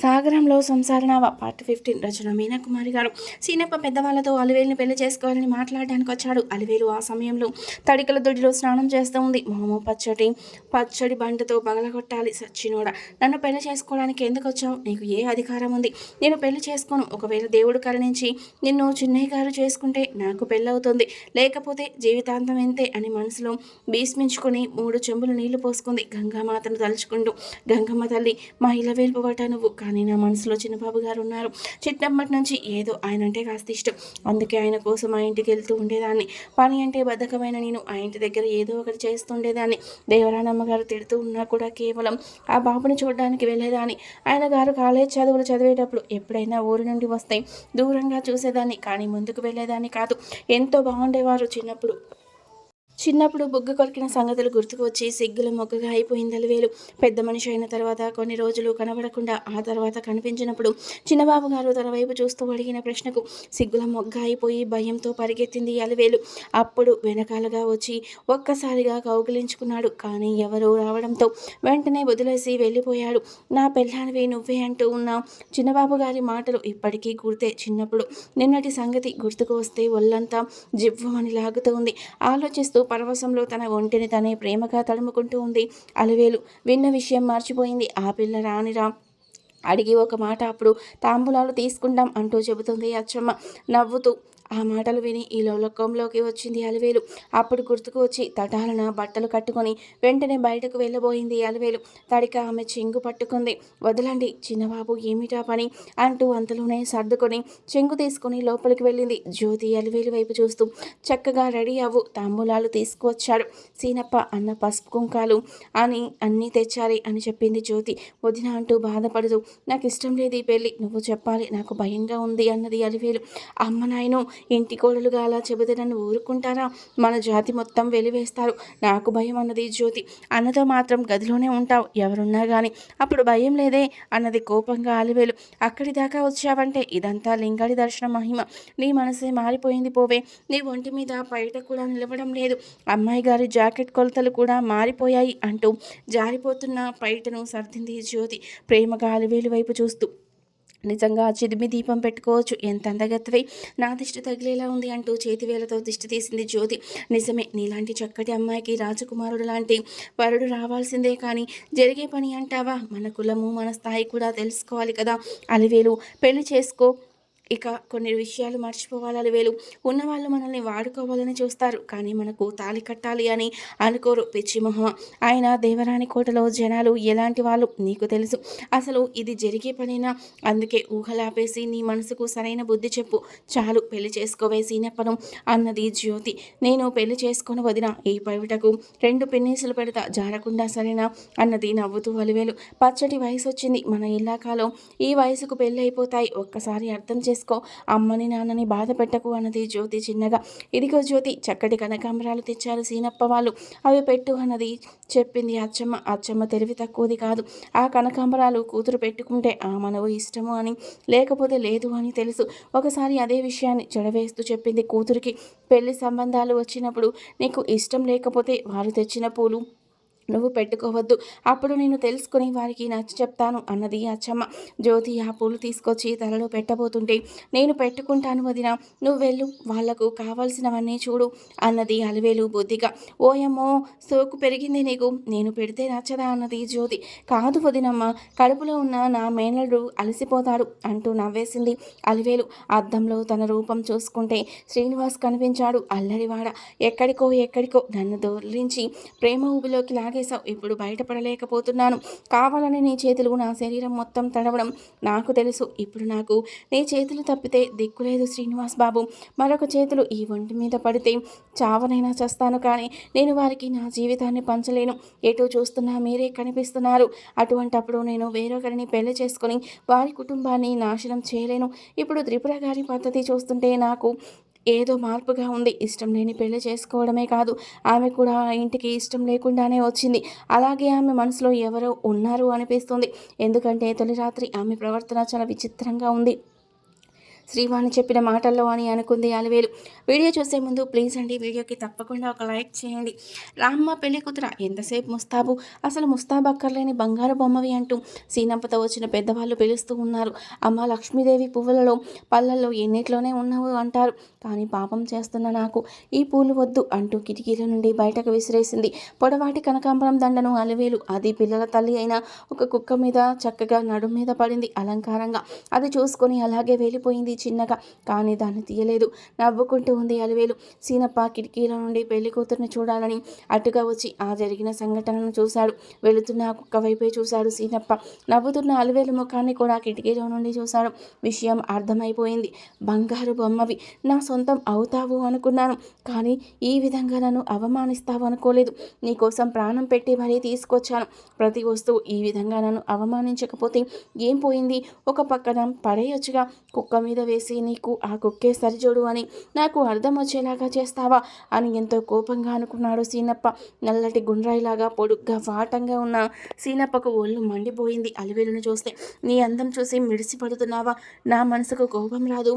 సాగరంలో సంసారనావ part fifteen రచన మీనాకుమారి గారు. సీనప్ప పెద్దవాళ్ళతో అలివేలుని పెళ్ళి చేసుకోవాలని మాట్లాడడానికి వచ్చాడు. అలివేలు ఆ సమయంలో తడికల దొడ్డిలో స్నానం చేస్తూ ఉంది. మామ పచ్చడి పచ్చడి బండతో పగలగొట్టాలి సచ్చినోడ. నన్ను పెళ్ళి చేసుకోవడానికి ఎందుకు వచ్చావు? నీకు ఏ అధికారం ఉంది? నేను పెళ్ళి చేసుకోను. ఒకవేళ దేవుడు కరుణించి నిన్ను చిన్నయ్య గారు చేసుకుంటే నాకు పెళ్ళవుతుంది. లేకపోతే జీవితాంతం ఎంతే అని మనసులో భీష్మించుకొని మూడు చెంబులు నీళ్ళు పోసుకుంది. గంగామాతను తలుచుకుంటూ గంగమ్మ తల్లి మా ఇల వేల్పుబట నువ్వు కానీ నా మనసులో చిన్నబాబు గారు ఉన్నారు. చిన్నప్పటి నుంచి ఏదో ఆయన అంటే కాస్త ఇష్టం. అందుకే ఆయన కోసం ఆ ఇంటికి వెళ్తూ ఉండేదాన్ని. పని అంటే బద్ధకమైన నేను ఆ ఇంటి దగ్గర ఏదో ఒకటి చేస్తుండేదాన్ని దేవరానమ్మ గారు తిడుతూ ఉన్నా కూడా కేవలం ఆ బాబుని చూడడానికి వెళ్ళేదాన్ని. ఆయన గారు కాలేజ్ చదువులు చదివేటప్పుడు ఎప్పుడైనా ఊరి నుండి వస్తే దూరంగా చూసేదాన్ని. కానీ ముందుకు వెళ్ళేదాన్ని కాదు. ఎంతో బాగుండేవారు చిన్నప్పుడు. చిన్నప్పుడు బుగ్గ కొరికిన సంగతులు గుర్తుకు వచ్చి సిగ్గుల మొగ్గగా అయిపోయింది అలివేలు పెద్ద మనిషి అయిన తర్వాత కొన్ని రోజులు కనబడకుండా ఆ తర్వాత కనిపించినప్పుడు చిన్నబాబు గారు తన వైపు చూస్తూ అడిగిన ప్రశ్నకు సిగ్గుల మొగ్గ అయిపోయి భయంతో పరిగెత్తింది అలివేలు. అప్పుడు వెనకాలగా వచ్చి ఒక్కసారిగా కౌగిలించుకున్నాడు. కానీ ఎవరో రావడంతో వెంటనే వదిలేసి వెళ్ళిపోయాడు. నా పెళ్ళానివి నువ్వే అంటూ ఉన్న చిన్నబాబు గారి మాటలు ఇప్పటికీ గుర్తే. చిన్నప్పుడు నిన్నటి సంగతి గుర్తుకు వస్తే ఒళ్ళంతా జివ్వమని లాగుతూ ఉంది ఆలోచిస్తూ పరవశంలో తన ఒంటిని తనే ప్రేమగా తడుముకుంటూ ఉంది. అలివేలు విన్న విషయం మర్చిపోయింది. ఆ పిల్ల రానిరా. అడిగి ఒక మాట అప్పుడు తాంబూలాలు తీసుకుంటాం అంటూ చెబుతుంది అచ్చమ్మ. నవ్వుతూ ఆ మాటలు విని ఈ లోకంలోకి వచ్చింది అలివేలు. అప్పుడు గుర్తుకు వచ్చి తటాలన బట్టలు కట్టుకొని వెంటనే బయటకు వెళ్ళబోయింది అలివేలు. తడిక ఆమె చెంగు పట్టుకుంది. వదలండి చిన్నబాబు ఏమిటా పని? అంటూ అంతలోనే సర్దుకొని చెంగు తీసుకుని లోపలికి వెళ్ళింది. జ్యోతి అలివేలు వైపు చూస్తూ చక్కగా రెడీ అవ్వు తాంబూలాలు తీసుకువచ్చాడు. సీనప్ప అన్న పసుపు కుంకాలు అని అన్నీ తెచ్చాలి అని చెప్పింది జ్యోతి. వదిన అంటూ బాధపడదు నాకు ఇష్టం లేదు ఈ పెళ్ళి. నువ్వు చెప్పాలి నాకు భయంగా ఉంది అన్నది అలివేలు. అమ్మ నాయను ఇంటి కోడలుగా అలా చెబితే నన్ను ఊరుకుంటారా? మన జాతి మొత్తం వెలివేస్తారు. నాకు భయం అన్నది జ్యోతి. అన్నతో మాత్రం గదిలోనే ఉంటావు. ఎవరున్నా కానీ అప్పుడు భయం లేదే? అన్నది కోపంగా అలివేలు. అక్కడి దాకా వచ్చావంటే ఇదంతా లింగడి దర్శన మహిమ. నీ మనసే మారిపోయింది పోవే. నీ ఒంటి మీద బయట కూడా నిలవడం లేదు. అమ్మాయి గారి జాకెట్ కొలతలు కూడా మారిపోయాయి అంటూ జారిపోతున్న పైటను సర్దింది జ్యోతి ప్రేమగా అలివేలు వైపు చూస్తూ. నిజంగా చిదిమి దీపం పెట్టుకోవచ్చు. ఎంత అందగత్తవై. నా దిష్టి తగిలేలా ఉంది అంటూ చేతివేలతో దిష్టి తీసింది జ్యోతి. నిజమే నీలాంటి చక్కటి అమ్మాయికి రాజకుమారుడు లాంటి వరుడు రావాల్సిందే కానీ జరిగే పని అంటావా? మన కులము మన స్థాయి కూడా తెలుసుకోవాలి కదా. అలివేలు పెళ్ళి చేసుకో. ఇక కొన్ని విషయాలు మర్చిపోవాలి వేలు ఉన్నవాళ్ళు మనల్ని వాడుకోవాలని చూస్తారు. కానీ మనకు తాలి కట్టాలి అని అనుకోరు. పిచ్చి మొహమ. ఆయన దేవరాని కోటలో జనాలు ఎలాంటి వాళ్ళు? నీకు తెలుసు. అసలు ఇది జరిగే పనేనా? అందుకే ఊహలాపేసి నీ మనసుకు సరైన బుద్ధి చెప్పు. చాలు పెళ్ళి చేసుకోవే సీనప్పను అన్నది జ్యోతి. నేను పెళ్ళి చేసుకొని వదిన ఈ పవిటకు రెండు పిన్నీసులు పెడతా. జారకుండా సరేనా? అన్నది నవ్వుతూ అలివేలు. పచ్చటి వయసు వచ్చింది మన ఇలాకాలో ఈ వయసుకు పెళ్ళి అయిపోతాయి ఒక్కసారి అర్థం చేసి చేసుకో అమ్మని నాన్నని బాధ పెట్టకు అన్నది జ్యోతి చిన్నగా. ఇదిగో జ్యోతి చక్కటి కనకాంబరాలు తెచ్చారు సీనప్ప వాళ్ళు. అవి పెట్టు అన్నది చెప్పింది అచ్చమ్మ. అచ్చమ్మ తెలివి తక్కువది కాదు. ఆ కనకాంబరాలు కూతురు పెట్టుకుంటే ఆ మనవు ఇష్టము అని లేకపోతే లేదు అని తెలుసు. ఒకసారి అదే విషయాన్ని చెడవేస్తూ చెప్పింది కూతురికి. పెళ్ళి సంబంధాలు వచ్చినప్పుడు నీకు ఇష్టం లేకపోతే వారు తెచ్చిన పూలు నువ్వు పెట్టుకోవద్దు. అప్పుడు నేను తెలుసుకుని వారికి నచ్చ చెప్తాను అన్నది అచ్చమ్మ. జ్యోతి ఆ పూలు తీసుకొచ్చి తలలో పెట్టబోతుంటే నేను పెట్టుకుంటాను వదిన నువ్వు వెళ్ళు వాళ్ళకు కావాల్సినవన్నీ చూడు అన్నది అలివేలు బుద్ధిగా. ఓయమ్మో సోకు పెరిగింది నీకు నేను పెడితే నచ్చదా అన్నది జ్యోతి. కాదు వదినమ్మ కడుపులో ఉన్న నా మేనల్డు అలసిపోతాడు అంటూ నవ్వేసింది అలివేలు. అద్దంలో తన రూపం చూసుకుంటే శ్రీనివాస్ కనిపించాడు అల్లరివాడ. ఎక్కడికో ఎక్కడికో నన్ను దొరించి ప్రేమ ఊబిలోకి లాగే లాగేశావు ఇప్పుడు బయటపడలేకపోతున్నాను. కావాలని నీ చేతులు నా శరీరం మొత్తం తడవడం నాకు తెలుసు. ఇప్పుడు నాకు నీ చేతులు తప్పితే దిక్కులేదు శ్రీనివాస్ బాబు. మరొక చేతులు ఈ ఒంటి మీద పడితే చావనైనా చేస్తాను కానీ నేను వారికి నా జీవితాన్ని పంచలేను. ఎటు చూస్తున్నా మీరే కనిపిస్తున్నారు. అటువంటప్పుడు నేను వేరొకరిని పెళ్ళి చేసుకొని వారి కుటుంబాన్ని నాశనం చేయలేను. ఇప్పుడు త్రిపుర గారి పద్ధతి చూస్తుంటే నాకు ఏదో మార్పుగా ఉంది. ఇష్టం లేని పెళ్ళి చేసుకోవడమే కాదు ఆమె కూడా ఆ ఇంటికి ఇష్టం లేకుండానే వచ్చింది. అలాగే ఆమె మనసులో ఎవరో ఉన్నారు అనిపిస్తుంది. ఎందుకంటే తొలి రాత్రి ఆమె ప్రవర్తన చాలా విచిత్రంగా ఉంది. శ్రీవాణి చెప్పిన మాటల్లో అని అనుకుంది అలివేలు. వీడియో చూసే ముందు ప్లీజ్ అండి వీడియోకి తప్పకుండా ఒక లైక్ చేయండి. రామ్మ పెళ్ళి కూతుర ఎంతసేపు ముస్తాబు? అసలు ముస్తాబు అక్కర్లేని బంగారు బొమ్మవి అంటూ సీనంపతో వచ్చిన పెద్దవాళ్ళు పిలుస్తూ ఉన్నారు. అమ్మ లక్ష్మీదేవి పువ్వులలో పళ్ళల్లో ఎన్నిట్లోనే ఉన్నావు అంటారు. కానీ పాపం చేస్తున్న నాకు ఈ పూలు వద్దు అంటూ కిటికీల నుండి బయటకు విసిరేసింది. పొడవాటి కనకాంబరం దండను అలివేలు. అది పిల్లల తల్లి అయిన ఒక కుక్క మీద చక్కగా నడుం మీద పడింది అలంకారంగా. అది చూసుకొని అలాగే వెళ్ళిపోయింది. చిన్నగా కానీ దాన్ని తీయలేదు. నవ్వుకుంటూ ఉంది అలివేలు. సీనప్ప కిటికీల నుండి పెళ్ళి కూతురుని చూడాలని అటుగా వచ్చి ఆ జరిగిన సంఘటనను చూశాడు. వెళుతున్న కుక్క వైపే చూశాడు సీనప్ప. నవ్వుతున్న అలివేలు ముఖాన్ని కూడా కిటికీలో నుండి చూశాడు. విషయం అర్థమైపోయింది. బంగారు బొమ్మవి. నా సొంతం అవుతావు అనుకున్నాను కానీ ఈ విధంగా నన్ను అవమానిస్తావు అనుకోలేదు. నీకోసం ప్రాణం పెట్టి మరీ తీసుకొచ్చాను. ప్రతి వస్తువు ఈ విధంగా నన్ను అవమానించకపోతే ఏం పోయింది? ఒక పక్కన పడేయొచ్చుగా. కుక్క మీద వేసి నీకు ఆ కుక్కే సరిజోడు అని నాకు అర్థం వచ్చేలాగా చేస్తావా అని ఎంతో కోపంగా అనుకున్నాడు సీనప్ప. నల్లటి గుండ్రాయిలాగా పొడుగ్గా వాటంగా ఉన్న సీనప్పకు ఒళ్ళు మండిపోయింది. అలివేలును చూస్తే నీ అందం చూసి మిడిసిపడుతున్నావా? నా మనసుకు కోపం రాదు.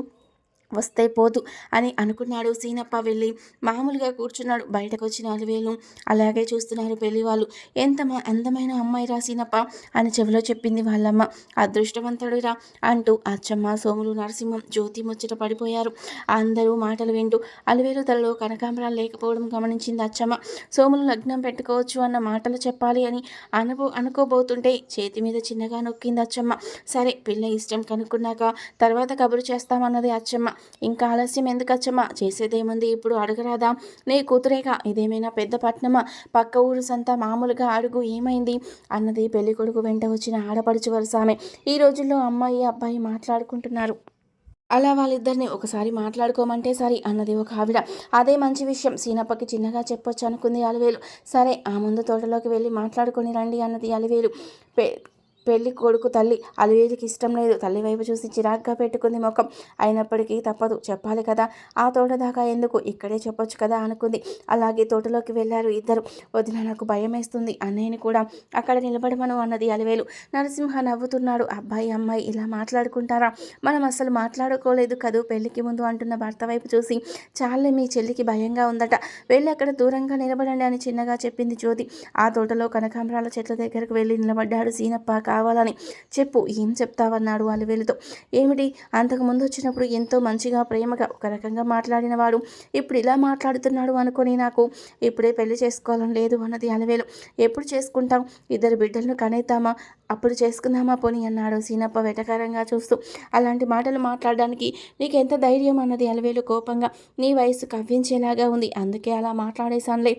వస్తే పోదు అని అనుకున్నాడు సీనప్ప వెళ్ళి. మామూలుగా కూర్చున్నాడు. బయటకు వచ్చిన అలివేలు. అలాగే చూస్తున్నారు పెళ్ళి వాళ్ళు ఎంత అందమైన అమ్మాయి రా సీనప్ప అని చెవిలో చెప్పింది వాళ్ళమ్మ. అదృష్టవంతుడురా అంటూ అచ్చమ్మ సోములు నరసింహం జ్యోతి ముచ్చట పడిపోయారు. అందరూ మాటలు వింటూ అలివేలు తలలో కనకాంబరాలు లేకపోవడం గమనించింది అచ్చమ్మ. సోములు లగ్నం పెట్టుకోవచ్చు అన్న మాటలు చెప్పాలి అని అనుకో అనుకోబోతుంటే చేతి మీద చిన్నగా నొక్కింది అచ్చమ్మ. సరే పిల్ల ఇష్టం కనుక్కున్నాక తర్వాత కబురు చేస్తామన్నది అచ్చమ్మ. ఇంకా ఆలస్యం ఎందుకు వచ్చమ్మా చేసేదేముంది? ఇప్పుడు అడగరాదా? నీ కూతురేగా ఇదేమైనా పెద్ద పట్నమా? పక్క ఊరు సంత మామూలుగా అడుగు ఏమైంది? అన్నది పెళ్ళి కొడుకు వెంట వచ్చిన ఆడపడుచు వరుస ఆమె ఈ రోజుల్లో అమ్మాయి అబ్బాయి మాట్లాడుకుంటున్నారు. అలా వాళ్ళిద్దరిని ఒకసారి మాట్లాడుకోమంటే సరి అన్నది ఒక ఆవిడ. అదే మంచి విషయం. సీనప్పకి చిన్నగా చెప్పొచ్చు అనుకుంది అలివేలు. సరే ఆ ముందు తోటలోకి వెళ్ళి మాట్లాడుకొని రండి అన్నది అలివేలు. పె పెళ్ళి కొడుకు తల్లి అలివేలికి ఇష్టం లేదు. తల్లి వైపు చూసి చిరాగ్గా పెట్టుకుంది ముఖం. అయినప్పటికీ తప్పదు. చెప్పాలి కదా. ఆ తోట దాకా ఎందుకు? ఇక్కడే చెప్పొచ్చు కదా అనుకుంది. అలాగే తోటలోకి వెళ్ళారు ఇద్దరు. వదిన నాకు భయం వేస్తుంది. అన్నయ్యని కూడా అక్కడ నిలబడమను అన్నది అలివేలు. నరసింహ నవ్వుతున్నాడు. అబ్బాయి అమ్మాయి ఇలా మాట్లాడుకుంటారా? మనం అసలు మాట్లాడుకోలేదు కదూ? పెళ్ళికి ముందు అంటున్న భర్త వైపు చూసి చాలే మీ చెల్లికి భయంగా ఉందట. వెళ్ళి అక్కడ దూరంగా నిలబడండి అని చిన్నగా చెప్పింది జ్యోతి. ఆ తోటలో కనకాంబరాల చెట్ల దగ్గరకు వెళ్ళి నిలబడ్డాడు సీనప్పాక కావాలని చెప్పు. ఏం చెప్తావన్నాడు అలివేలుతో. ఏమిటి? అంతకు ముందు వచ్చినప్పుడు ఎంతో మంచిగా ప్రేమగా ఒక రకంగా మాట్లాడిన వాడు. ఇప్పుడు ఇలా మాట్లాడుతున్నాడు అనుకొని నాకు ఇప్పుడే పెళ్ళి చేసుకోవాలని లేదు అన్నది అలివేలు. ఎప్పుడు చేసుకుంటాం? ఇద్దరు బిడ్డలను కనేద్దామా? అప్పుడు చేసుకుందామా పోని అన్నాడు సీనప్ప వెటకారంగా చూస్తూ. అలాంటి మాటలు మాట్లాడడానికి నీకెంత ధైర్యం అన్నది అలవేలు కోపంగా. నీ వయసు కవ్వించేలాగా ఉంది. అందుకే అలా మాట్లాడేశానులే.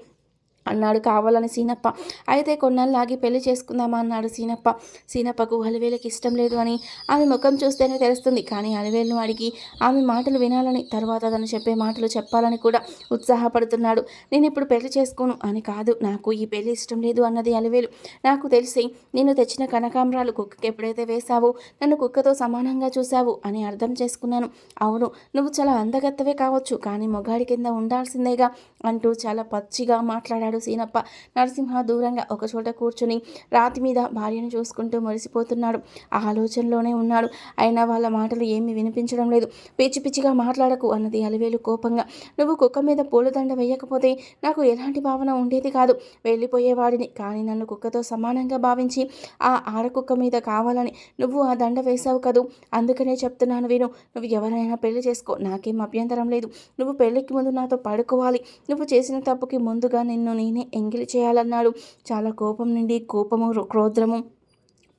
అన్నాడు కావాలని సీనప్ప. అయితే కొన్నాళ్ళాగి పెళ్ళి చేసుకుందామా అన్నాడు సీనప్ప. సీనప్పకు అలివేలకి ఇష్టం లేదు అని ఆమె ముఖం చూస్తేనే తెలుస్తుంది. కానీ అలివేలును అడిగి ఆమె మాటలు వినాలని తర్వాత తను చెప్పే మాటలు చెప్పాలని కూడా ఉత్సాహపడుతున్నాడు. నేను ఇప్పుడు పెళ్ళి చేసుకోను అని కాదు. నాకు ఈ పెళ్ళి ఇష్టం లేదు అన్నది అలివేలు. నాకు తెలిసి నేను తెచ్చిన కనకాంబరాలు కుక్కకి ఎప్పుడైతే వేశావో నన్ను కుక్కతో సమానంగా చూశావు అని అర్థం చేసుకున్నాను. అవును నువ్వు చాలా అందగత్తవే కావచ్చు కానీ మొగాడి కింద ఉండాల్సిందేగా అంటూ చాలా పచ్చిగా మాట్లాడాడు సీనప్ప నరసింహ దూరంగా ఒక చోట కూర్చుని రాతి మీద భార్యను చూసుకుంటూ మురిసిపోతున్నాడు. ఆ ఆలోచనలోనే ఉన్నాడు. అయినా వాళ్ళ మాటలు ఏమీ వినిపించడం లేదు. పిచ్చి పిచ్చిగా మాట్లాడకు అన్నది అలివేలు కోపంగా. నువ్వు కుక్క మీద పూలదండ వేయకపోతే నాకు ఎలాంటి భావన ఉండేది కాదు. వెళ్ళిపోయేవాడిని కానీ నన్ను కుక్కతో సమానంగా భావించి ఆ ఆడకుక్క మీద కావాలని నువ్వు ఆ దండ వేశావు కదూ? అందుకనే చెప్తున్నాను విను. నువ్వు ఎవరైనా పెళ్ళి చేసుకో. నాకేం అభ్యంతరం లేదు. నువ్వు పెళ్ళికి ముందు నాతో పడుకోవాలి. నువ్వు చేసిన తప్పుకి ముందుగా నిన్ను నేనే ఎంగిలి చేయాలన్నాడు. చాలా కోపం నుండి కోపము క్రోధము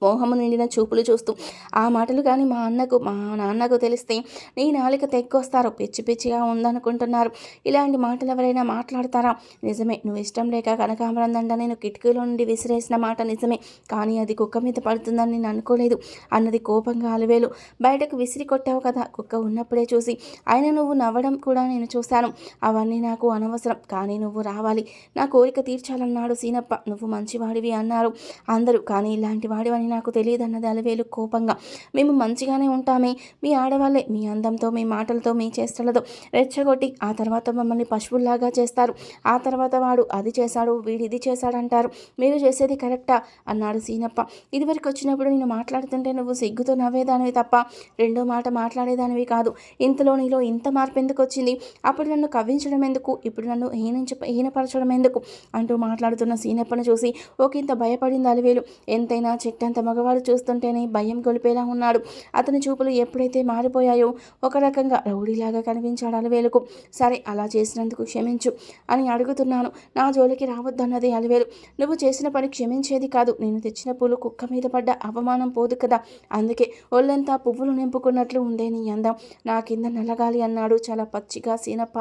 మోహము నిండిన చూపులు చూస్తూ ఆ మాటలు కానీ మా అన్నకు మా నాన్నకు తెలిస్తే నీ నాలిక తెక్కొస్తారు పిచ్చి పిచ్చిగా ఉందనుకుంటున్నారు. ఇలాంటి మాటలు ఎవరైనా మాట్లాడతారా? నిజమే నువ్వు ఇష్టం లేక కనకాంబరం దండ నేను కిటికీలో నుండి విసిరేసిన మాట నిజమే. కానీ అది కుక్క మీద పడుతుందని నేను అనుకోలేదు. అన్నది కోపంగా అలవేలు. బయటకు విసిరి కొట్టావు కదా కుక్క ఉన్నప్పుడే చూసి ఆయన నువ్వు నవ్వడం కూడా నేను చూశాను. అవన్నీ నాకు అనవసరం. కానీ నువ్వు రావాలి. నా కోరిక తీర్చాలన్నాడు సీనప్ప. నువ్వు మంచివాడివి అన్నారు అందరూ. కానీ ఇలాంటి వాడివని నాకు తెలియదు అన్నది అలవేలు కోపంగా. మేము మంచిగానే ఉంటామే. మీ ఆడవాళ్ళే మీ అందంతో మీ మాటలతో మీ చేష్టలతో రెచ్చగొట్టి ఆ తర్వాత మమ్మల్ని పశువుల్లాగా చేస్తారు. ఆ తర్వాత వాడు అది చేశాడు వీడు ఇది చేశాడంటారు. మీరు చేసేది కరెక్టా? అన్నాడు సీనప్ప. ఇదివరకు వచ్చినప్పుడు నేను మాట్లాడుతుంటే నువ్వు సిగ్గుతో నవ్వేదానివి తప్ప రెండో మాట మాట్లాడేదానివి కాదు. ఇంతలో నీలో ఇంత మార్పు ఎందుకు వచ్చింది? అప్పుడు నన్ను కవ్వించడం ఎందుకు? ఇప్పుడు నన్ను హీనించ హీనపరచడం ఎందుకు? అంటూ మాట్లాడుతున్న సీనప్పను చూసి ఒకంత భయపడింది అలివేలు. ఎంతైనా చెట్టంత మగవాడు చూస్తుంటేనే భయం గొలిపేలా ఉన్నాడు. అతని చూపులు ఎప్పుడైతే మారిపోయాయో ఒక రకంగా రౌడీలాగా కనిపించాడు అలవేలుకు. సరే అలా చేసినందుకు క్షమించు అని అడుగుతున్నాను. నా జోలికి రావద్దన్నది అలవేలు. నువ్వు చేసిన పని క్షమించేది కాదు. నేను తెచ్చిన పూలు కుక్క మీద పడ్డ అవమానం పోదు కదా. అందుకే ఒళ్ళంతా పువ్వులు నింపుకున్నట్లు ఉందే నీ అందం. నా కింద నలగాలి అన్నాడు. చాలా పచ్చిగా సీనప్ప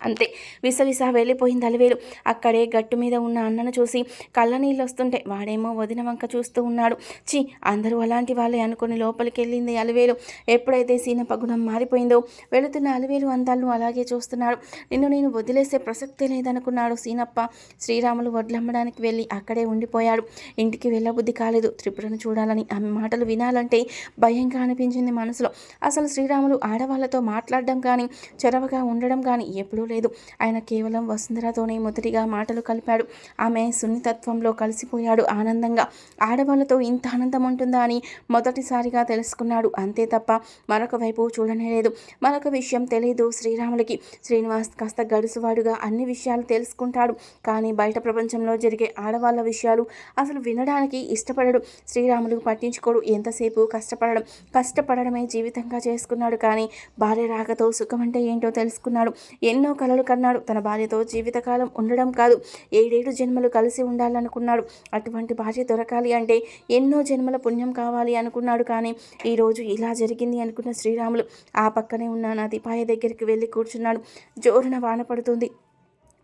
అంతే. విసవిస వెళ్ళిపోయింది అలివేలు. అక్కడే గట్టు మీద ఉన్న అన్నను చూసి కళ్ళ నీళ్ళు వస్తుంటే వాడేమో వదిన వంక చూస్తూ ఉన్నాడు. చి అందరూ అలాంటి వాళ్ళే అనుకుని లోపలికి వెళ్ళింది అలివేలు. ఎప్పుడైతే సీనప్ప గుణం మారిపోయిందో వెళుతున్న అలివేలు అందాలను అలాగే చూస్తున్నాడు. నిన్ను నేను వదిలేసే ప్రసక్తే లేదనుకున్నాడు సీనప్ప. శ్రీరాములు వడ్లమ్మడానికి వెళ్ళి అక్కడే ఉండిపోయాడు. ఇంటికి వెళ్ళబుద్ధి కాలేదు. త్రిపురను చూడాలని ఆమె మాటలు వినాలంటే భయంగా అనిపించింది మనసులో. అసలు శ్రీరాములు ఆడవాళ్ళతో మాట్లాడడం కానీ చొరవగా ఉండడం కానీ ఎప్పుడూ లేదు. ఆయన కేవలం వసుంధరతోనే మొదటిగా మాటలు కలిపాడు. ఆమె సున్నితత్వంలో కలిసిపోయాడు ఆనందంగా. ఆడవాళ్ళతో ఇంత ఆనందం ఉంటుందా అని మొదటిసారిగా తెలుసుకున్నాడు. అంతే తప్ప మరొక వైపు చూడనే లేదు. మరొక విషయం తెలియదు శ్రీరాములకి. శ్రీనివాస్ కాస్త గడుసువాడుగా అన్ని విషయాలు తెలుసుకుంటాడు. కానీ బయట ప్రపంచంలో జరిగే ఆడవాళ్ళ విషయాలు అసలు వినడానికి ఇష్టపడడు. శ్రీరాములు పట్టించుకోడు. ఎంతసేపు కష్టపడడం కష్టపడడమే జీవితంగా చేసుకున్నాడు. కానీ భార్య రాకతో సుఖం అంటే ఏంటో తెలుసుకున్నాడు. ఎన్నో కలలు కన్నాడు. తన భార్యతో జీవితకాలం ఉండడం కాదు. ఏడేడు జన్మలు కలిసి ఉండాలనుకున్నాడు. అటువంటి భార్య దొరకాలి అంటే ఎన్నో జన్మల పుణ్యం కావాలి అనుకున్నాడు. కానీ ఈరోజు ఇలా జరిగింది అనుకున్న శ్రీరాములు ఆ పక్కనే ఉన్న నదిపాయ దగ్గరికి వెళ్ళి కూర్చున్నాడు. జోరున వాన పడుతుంది.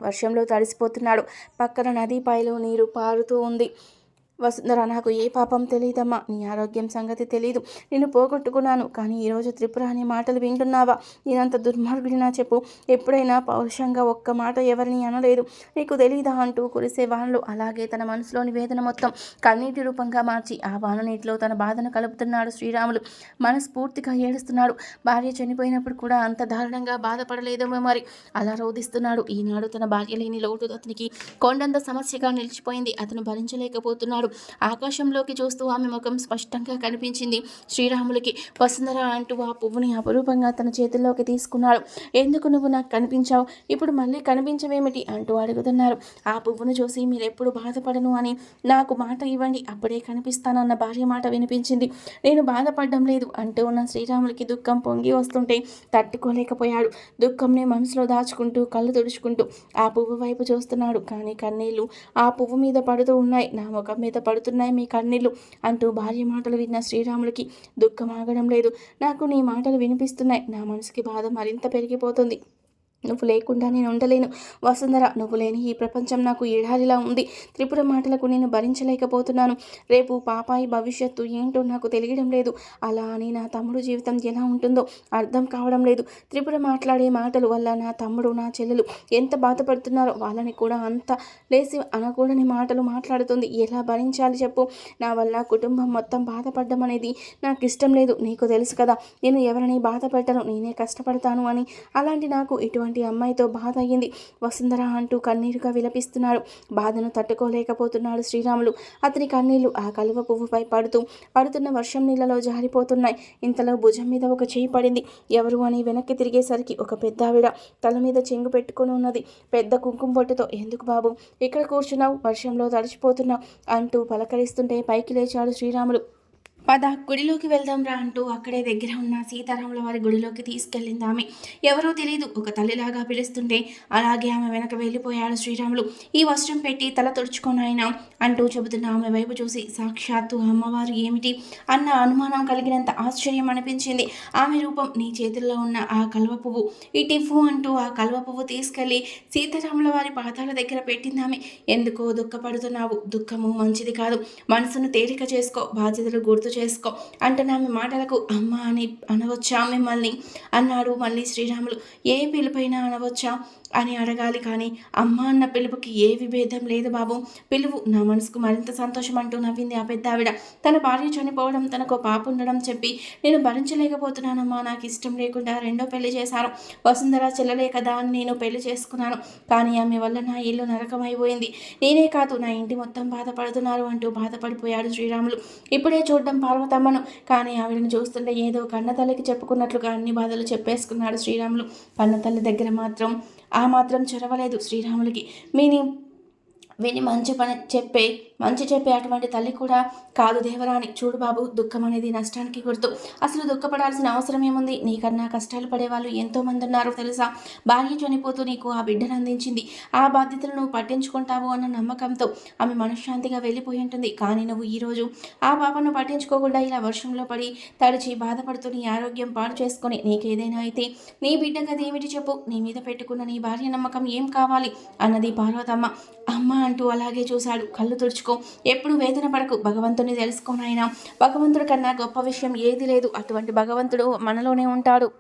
వర్షంలో తడిసిపోతున్నాడు. పక్కన నదీపాయలో నీరు పారుతూ ఉంది. వసుంధర నాకు ఏ పాపం తెలియదమ్మా నీ ఆరోగ్యం సంగతి తెలీదు. నేను పోగొట్టుకున్నాను. కానీ ఈరోజు త్రిపుర అనే మాటలు వింటున్నావా? నేనంత దుర్మార్గుడినా చెప్పు. ఎప్పుడైనా పౌరుషంగా ఒక్క మాట ఎవరిని అనలేదు. నీకు తెలీదా అంటూ కురిసే వానలు అలాగే తన మనసులోని వేదన మొత్తం కన్నీటి రూపంగా మార్చి ఆ వాన నీటిలో తన బాధను కలుపుతున్నాడు శ్రీరాములు. మనస్ఫూర్తిగా ఏడుస్తున్నాడు. భార్య చనిపోయినప్పుడు కూడా అంత దారుణంగా బాధపడలేదేమో మరి. అలా రోధిస్తున్నాడు. ఈనాడు తన భార్య లేని లోటు అతనికి కొండంత సమస్యగా నిలిచిపోయింది. అతను భరించలేకపోతున్నాడు. ఆకాశంలోకి చూస్తూ ఆమె ముఖం స్పష్టంగా కనిపించింది. శ్రీరాములకి వసుంధర అంటూ ఆ పువ్వుని అపురూపంగా తన చేతుల్లోకి తీసుకున్నాడు. ఎందుకు నువ్వు నాకు కనిపించావు? ఇప్పుడు మళ్ళీ కనిపించవేమిటి? అంటూ అడుగుతున్నారు. ఆ పువ్వును చూసి మీరు ఎప్పుడు బాధపడను అని నాకు మాట ఇవ్వండి. అప్పుడే కనిపిస్తానన్న భార్య మాట వినిపించింది. నేను బాధపడడం లేదు అంటూ ఉన్న శ్రీరాములకి దుఃఖం పొంగి వస్తుంటే తట్టుకోలేకపోయాడు. దుఃఖంని మనసులో దాచుకుంటూ కళ్ళు తుడుచుకుంటూ ఆ పువ్వు వైపు చూస్తున్నాడు. కానీ కన్నీళ్ళు ఆ పువ్వు మీద పడుతూ ఉన్నాయి. నా ముఖం మీద పడుతున్నాయి మీ కన్నీళ్ళు అంటూ భార్య మాటలు విన్న శ్రీరాములకి దుఃఖం ఆగడం లేదు. నాకు నీ మాటలు వినిపిస్తున్నాయి. నా మనసుకి బాధ మరింత పెరిగిపోతుంది. నువ్వు లేకుండా నేను ఉండలేను. వసుంధర నువ్వు లేని ఈ ప్రపంచం నాకు ఏడాదిలా ఉంది. త్రిపుర మాటలకు నేను భరించలేకపోతున్నాను. రేపు పాపాయి భవిష్యత్తు ఏంటో నాకు తెలియడం లేదు. అలా అని నా తమ్ముడు జీవితం ఎలా ఉంటుందో అర్థం కావడం లేదు. త్రిపుర మాట్లాడే మాటలు వల్ల నా తమ్ముడు నా చెల్లెలు ఎంత బాధపడుతున్నారో వాళ్ళని కూడా అంత లేసి అనకూడని మాటలు మాట్లాడుతుంది. ఎలా భరించాలి చెప్పు. నా వల్ల కుటుంబం మొత్తం బాధపడడం అనేది నాకు ఇష్టం లేదు. నీకు తెలుసు కదా నేను ఎవరిని బాధ నేనే కష్టపడతాను అని. అలాంటి నాకు ఇటువంటి వంటి అమ్మాయితో బాధ అయ్యింది. వసుంధర అంటూ కన్నీరుగా విలపిస్తున్నాడు. బాధను తట్టుకోలేకపోతున్నాడు శ్రీరాములు. అతని కన్నీళ్ళు ఆ కలువ పువ్వుపై పడుతూ పడుతున్న వర్షం నీళ్ళలో జారిపోతున్నాయి. ఇంతలో భుజం మీద ఒక చేయి పడింది. ఎవరు అని వెనక్కి తిరిగేసరికి ఒక పెద్ద ఆవిడ తల మీద చెంగు పెట్టుకుని ఉన్నది. పెద్ద కుంకుమ పొట్టుతో ఎందుకు బాబు? ఇక్కడ కూర్చున్నావు. వర్షంలో తడిచిపోతున్నావు అంటూ పలకరిస్తుంటే పైకి లేచాడు శ్రీరాములు. పద గుడిలోకి వెళ్దాం రా అంటూ అక్కడే దగ్గర ఉన్న సీతారాముల వారి గుడిలోకి తీసుకెళ్ళింది ఆమె ఎవరో తెలియదు ఒక తల్లిలాగా పిలుస్తుంటే అలాగే ఆమె వెనక వెళ్ళిపోయాడు శ్రీరాములు. ఈ వస్త్రం పెట్టి తల తుడుచుకొని అంటూ చెబుతున్న ఆమె వైపు చూసి సాక్షాత్తు అమ్మవారు ఏమిటి? అన్న అనుమానం కలిగినంత ఆశ్చర్యం అనిపించింది. ఆమె రూపం నీ చేతుల్లో ఉన్న ఆ కల్వ పువ్వు. ఇటిఫు అంటూ ఆ కల్వ పువ్వు తీసుకెళ్ళి సీతారాముల వారి పాదాల దగ్గర పెట్టింది ఆమె ఎందుకో దుఃఖపడుతున్నావు? దుఃఖము మంచిది కాదు. మనసును తేలిక చేసుకో. బాధ్యతలు గుర్తు గుర్తు చేసుకో. అంటే ఆమె మాటలకు అమ్మ అని అనవచ్చా మిమ్మల్ని? అన్నాడు మళ్ళీ శ్రీరాములు. ఏ పిలుపైనా అనవచ్చా? అని అడగాలి కానీ అమ్మ అన్న పిలుపుకి ఏ విభేదం లేదు బాబు. పిలువు నా మనసుకు మరింత సంతోషం అంటూ నవ్వింది ఆ పెద్ద ఆవిడ. తన భార్య చనిపోవడం తనకు పాప ఉండడం చెప్పి నేను భరించలేకపోతున్నానమ్మా నాకు ఇష్టం లేకుండా రెండో పెళ్ళి చేశాను వసుంధర చెల్లలే కదా అని నేను పెళ్ళి చేసుకున్నాను. కానీ ఆమె వల్ల నా ఇల్లు నరకమైపోయింది. నేనే కాదు నా ఇంటి మొత్తం బాధపడుతున్నారు అంటూ బాధపడిపోయాడు శ్రీరాములు. ఇప్పుడే చూడడం పార్వతమ్మను. కానీ ఆవిడని చూస్తుంటే ఏదో కన్నతల్లికి చెప్పుకున్నట్లుగా అన్ని బాధలు చెప్పేసుకున్నాడు శ్రీరాములు. కన్న తల్లి దగ్గర మాత్రం ఆ మాత్రం చొరవలేదు శ్రీరాములకి. మీని విని మంచి పని చెప్పే మంచి చెప్పే అటువంటి తల్లి కూడా కాదు దేవరాని చూడు బాబు దుఃఖం అనేది నష్టానికి గుర్తు. అసలు దుఃఖపడాల్సిన అవసరం ఏముంది? నీకన్నా కష్టాలు పడేవాళ్ళు ఎంతోమంది ఉన్నారు తెలుసా? భార్య చనిపోతూ నీకు ఆ బిడ్డను అందించింది. ఆ బాధ్యతలు నువ్వు పట్టించుకుంటావు అన్న నమ్మకంతో ఆమె మనశ్శాంతిగా వెళ్ళిపోయి ఉంటుంది. కానీ నువ్వు ఈరోజు ఆ పాపను పట్టించుకోకుండా ఇలా వర్షంలో పడి తడిచి బాధపడుతూ నీ ఆరోగ్యం పాడు చేసుకొని నీకేదైనా అయితే నీ బిడ్డ గది ఏమిటి చెప్పు? నీ మీద పెట్టుకున్న నీ భార్య నమ్మకం ఏం కావాలి? అన్నది పార్వతమ్మ. అమ్మ అంటూ అలాగే చూశాడు. కళ్ళు తుడుచుకో ఎప్పుడు వేదన పడకు. భగవంతుని తెలుసుకోనైనా భగవంతుడి కన్నా గొప్ప విషయం ఏది లేదు. అటువంటి భగవంతుడు మనలోనే ఉంటాడు.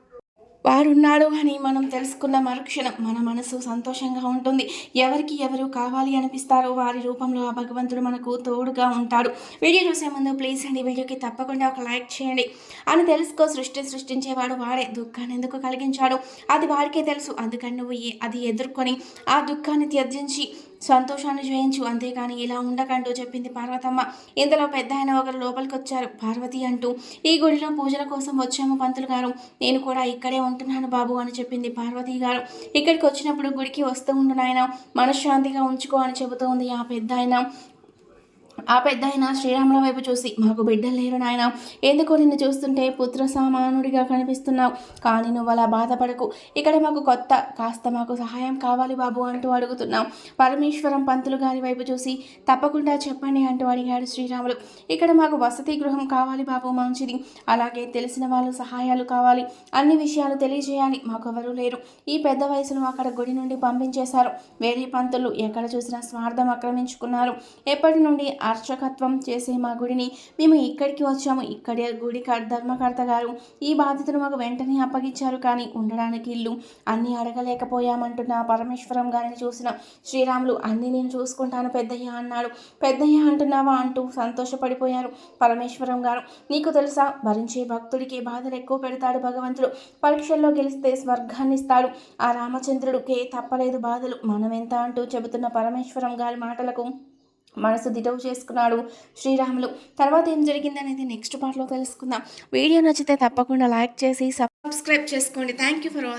వారున్నాడు అని మనం తెలుసుకున్న మరుక్షణం మన మనసు సంతోషంగా ఉంటుంది. ఎవరికి ఎవరు కావాలి అనిపిస్తారో వారి రూపంలో ఆ భగవంతుడు మనకు తోడుగా ఉంటాడు. వీడియో చూసే ముందు ప్లీజ్ అండి వీడియోకి తప్పకుండా ఒక లైక్ చేయండి. అని తెలుసుకో సృష్టి సృష్టించేవాడు వాడే దుఃఖాన్ని ఎందుకు కలిగించాడు? అది వాడికే తెలుసు. అందుకని నువ్వు అది ఎదుర్కొని ఆ దుఃఖాన్ని త్యజించి సంతోషాన్ని జయించు అంతేకాని ఇలా ఉండకంటూ చెప్పింది పార్వతమ్మ. ఇంతలో పెద్ద ఆయన ఒకరు లోపలికి వచ్చారు పార్వతి అంటూ ఈ గుడిలో పూజల కోసం వచ్చాము పంతులు గారు. నేను కూడా ఇక్కడే ఉంటున్నాను బాబు అని చెప్పింది పార్వతి గారు. ఇక్కడికి వచ్చినప్పుడు గుడికి వస్తూ ఉండు నాయన. మనశ్శాంతిగా ఉంచుకో అని చెబుతోంది ఆ పెద్ద ఆయన. ఆ పెద్ద ఆయన శ్రీరాముల వైపు చూసి మాకు బిడ్డలు లేరు నాయన. ఎందుకో నిన్ను చూస్తుంటే పుత్ర సామానుడిగా కనిపిస్తున్నావు. కానీ నువ్వు అలా బాధపడకు. ఇక్కడ మాకు కొత్త కాస్త మాకు సహాయం కావాలి బాబు అంటూ అడుగుతున్నాం. పరమేశ్వరం పంతులు గారి వైపు చూసి తప్పకుండా చెప్పండి అంటూ అడిగాడు శ్రీరాములు. ఇక్కడ మాకు వసతి గృహం కావాలి బాబు మంచిది. అలాగే తెలిసిన వాళ్ళు సహాయాలు కావాలి. అన్ని విషయాలు తెలియజేయాలి. మాకు ఎవరూ లేరు. ఈ పెద్ద వయసును అక్కడ గుడి నుండి పంపించేశారు. వేరే పంతులు ఎక్కడ చూసినా స్వార్థం ఆక్రమించుకున్నారు. ఎప్పటి నుండి అర్చకత్వం చేసే మా గుడిని మేము ఇక్కడికి వచ్చాము. ఇక్కడే గుడి ధర్మకర్త గారు ఈ బాధ్యతను మాకు వెంటనే అప్పగించారు. కానీ ఉండడానికి ఇల్లు అన్నీ అడగలేకపోయామంటున్న పరమేశ్వరం గారిని చూసిన శ్రీరాములు అన్నీ నేను చూసుకుంటాను పెద్దయ్య అన్నాడు. పెద్దయ్య అంటున్నావా? అంటూ సంతోషపడిపోయారు పరమేశ్వరం గారు. నీకు తెలుసా భరించే భక్తుడికి బాధలు ఎక్కువ పెడతాడు భగవంతుడు. పరీక్షల్లో గెలిస్తే స్వర్గాన్ని ఇస్తాడు. ఆ రామచంద్రుడుకే తప్పలేదు బాధలు. మనం ఎంత అంటూ చెబుతున్న పరమేశ్వరం గారి మాటలకు మనసు దిటవు చేసుకున్నాడు శ్రీరాములు. తర్వాత ఏం జరిగింది అనేది నెక్స్ట్ పార్ట్లో తెలుసుకుందాం. వీడియో నచ్చితే తప్పకుండా లైక్ చేసి సబ్స్క్రైబ్ చేసుకోండి. Thank you for watching